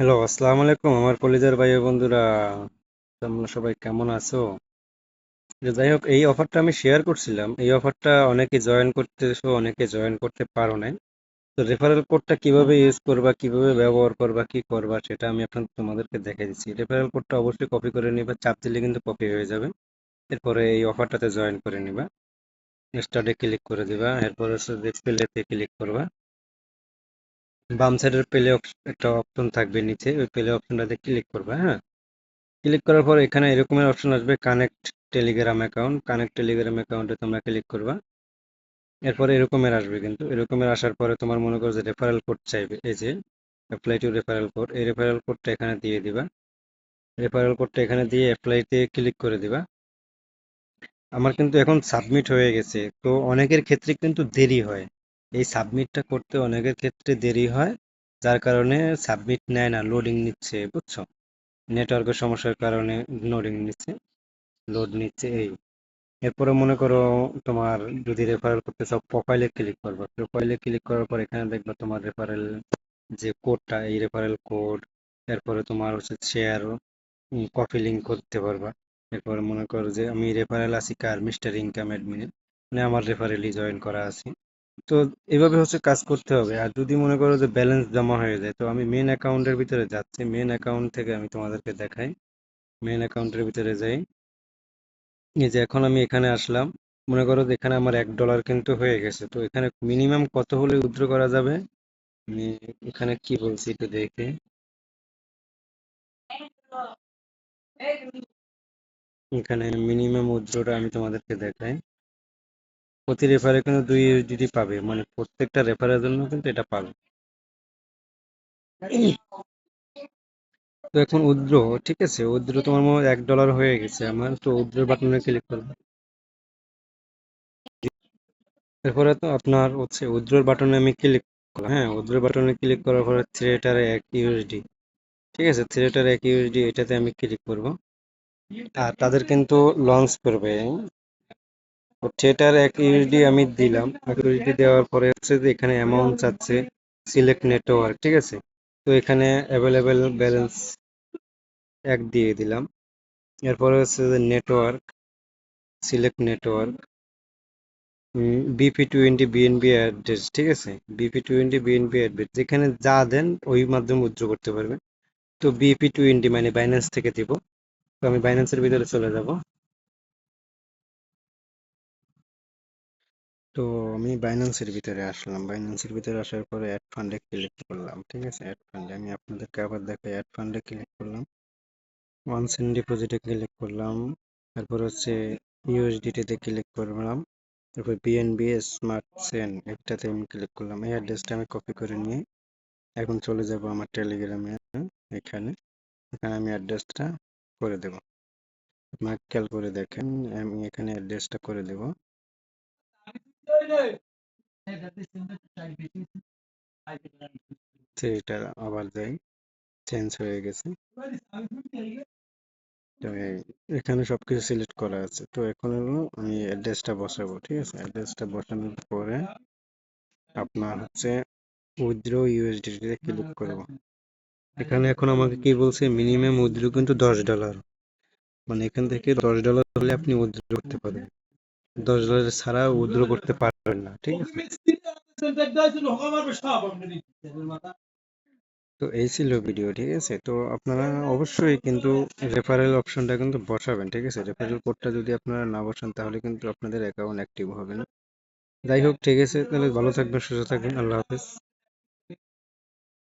Hello, আসসালামু আলাইকুম আমার কলিজার ভাই বন্ধুরা। তোমরা সবাই কেমন আছো? যাই হোক, এই অফারটা আমি শেয়ার করছিলাম। এই অফারটা অনেকে জয়েন করতেছো, অনেকে জয়েন করতে পারো নাই। তো রেফারেল কোডটা কীভাবে ইউজ করবা, কীভাবে ব্যবহার করবা, কি করবা, সেটা আমি আপনার তোমাদেরকে দেখে দিচ্ছি। রেফারেল কোডটা অবশ্যই কপি করে নিবা, চাপ দিলে কিন্তু কপি হয়ে যাবে। এরপরে এই অফারটাতে জয়েন করে নিবা। স্টার্টে ক্লিক করে দিবা, এরপরে হচ্ছে যে ক্লিক করবা। বাম সাইডের প্লে একটা অপশন থাকবে নিচে, ওই প্লে অপশনটাতে ক্লিক করবা হ্যাঁ? ক্লিক করার পর এখানে এরকমের অপশন আসবে connect Telegram account connect Telegram অ্যাকাউন্টে তোমরা ক্লিক করবা। এরপরে এরকমের আসবে কিন্তু এরকমের আসার পরে তোমার মনে করো যে রেফারেল কোড চাইবে, এই যে অ্যাপ্লাই টু রেফারেল কোড এই রেফারেল কোডটা এখানে দিয়ে দিবা। রেফারেল কোডটা এখানে দিয়ে অ্যাপ্লাইতে ক্লিক করে দিবা। আমার কিন্তু এখন সাবমিট হয়ে গেছে, তো অনেকের ক্ষেত্রে কিন্তু দেরি হয়। এই সাবমিটটা করতে অনেকের ক্ষেত্রে দেরি হয়, যার কারণে সাবমিট নেয় না, লোডিং নিচ্ছে, বুঝছ? নেটওয়ার্কের সমস্যার কারণে লোডিং নিচ্ছে, লোড নিচ্ছে এই। এরপরে মনে করো তোমার যদি রেফারেল করতে চাও প্রোফাইলে ক্লিক করবে। প্রোফাইলে ক্লিক করার পর এখানে দেখবে তোমার রেফারেল যে কোডটা এই রেফারেল কোড এরপরে তোমার হচ্ছে শেয়ার কপি লিঙ্ক করতে পারবা। এরপরে মনে করো যে আমি রেফারেল আছি কার? মিস্টার ইনকাম অ্যাডমিনে মানে আমার রেফারেলই জয়েন করা আছে। তো এভাবে হচ্ছে কাজ করতে হবে। আর যদি মনে করো যে ব্যালেন্স জমা হয়ে যায়, তো আমি মেন অ্যাকাউন্টের ভিতরে যাচ্ছি। মেন অ্যাকাউন্ট থেকে আমি তোমাদেরকে দেখাই। মেন অ্যাকাউন্টের ভিতরে যাই। এই যে এখন আমি এখানে আসলাম। মনে করো যে এখানে আমার এক ডলার কিন্তু হয়ে গেছে। তো এখানে মিনিমাম কত হলে উইথড্র করা যাবে? আমি এখানে কি বলছি একটু দেখে। এখানে মিনিমাম উইথড্রটা আমি তোমাদেরকে দেখাই। প্রতি রেফারে কিন্তু দুই ইউএসডিটি পাবে। মানে প্রত্যেকটা রেফারের জন্য কিন্তু এটা পাবে। তো এখন উইথড্র ঠিক আছে? উইথড্র তোমার মনে এক ডলার হয়ে গেছে আমার, তো উইথড্র বাটনে ক্লিক করবে। এরপরে তো আপনার হচ্ছে উইথড্রর বাটনে আমি ক্লিক করলাম হ্যাঁ? উইথড্র বাটনে ক্লিক করার পরে থ্রেটারে এক ইউএসডি ঠিক আছে? থ্রেটার এক ইউএসডি এটাতে আমি ক্লিক করব। আর তাদের কিন্তু লঞ্চ করবে। থিয়েটার এক ইউএসডি আমি দিলাম। এক ইউএসডি দেওয়ার পরে হচ্ছে যে এখানে অ্যামাউন্ট চাচ্ছে সিলেক্ট নেটওয়ার্ক ঠিক আছে? তো এখানে অ্যাভেলেবেল ব্যালেন্স এক দিয়ে দিলাম। এরপরে হচ্ছে যে network select network BP twenty BNB address ঠিক আছে? বিপি টোয়েন্টি বিএনবি অ্যাড্রেস যেখানে যা দেন ওই মাধ্যমে উজ্জ্ব করতে পারবে তো বিপি টোয়েন্টি মানে বাইন্যান্স থেকে দিব। তো আমি বাইন্যান্সের ভিতরে চলে যাব। তো আমি বাইন্যান্সের ভিতরে আসলাম। বাইন্যান্সের ভিতরে আসার পরে অ্যাড ফান্ডে ক্লিক করলাম, ঠিক আছে? অ্যাড ফান্ডে আমি আপনাদেরকে আবার দেখাই। অ্যাড ফান্ডে ক্লিক করলাম ওয়ান সেন্ট ডিপোজিটে ক্লিক করলাম, তারপর হচ্ছে ইউএসডিটিতে ক্লিক করলাম, তারপর বিএনবি স্মার্ট সেন একটাতে আমি ক্লিক করলাম। এই অ্যাড্রেসটা আমি কপি করে নিয়ে এখন চলে যাব আমার টেলিগ্রামে এখানে। এখানে আমি অ্যাড্রেসটা করে দেব। আপনারা খেয়াল করে দেখেন, আমি এখানে অ্যাড্রেসটা করে দেব। এটা আবার যাই চেঞ্জ হয়ে গেছে। তো এখানে সবকিছু সিলেক্ট করা আছে। তো এখন আমি অ্যাড্রেসটা বসাবো, ঠিক আছে? অ্যাড্রেসটা বসানোর পরে আপনার হচ্ছে উইথড্র ইউএসডিতে ক্লিক করব। এখানে এখন আমাকে কি বলছে? মিনিমাম উইথড্র কিন্তু দশ ডলার মানে এখান থেকে দশ ডলার হলে আপনি উইথড্র করতে পারবেন। দশ ডলার ছাড়া উইথড্র করতে পারবেন না, ঠিক আছে? তো এই ছিল ভিডিও, ঠিক আছে? তো আপনারা অবশ্যই কিন্তু রেফারেল অপশনটা কিন্তু বসাবেন, ঠিক আছে? রেফারেল কোডটা যদি আপনারা না বসান, তাহলে কিন্তু আপনাদের অ্যাকাউন্ট অ্যাক্টিভ হবে না। যাই হোক, ঠিক আছে? তাহলে ভালো থাকবেন, সুস্থ থাকবেন, আল্লাহ হাফেজ।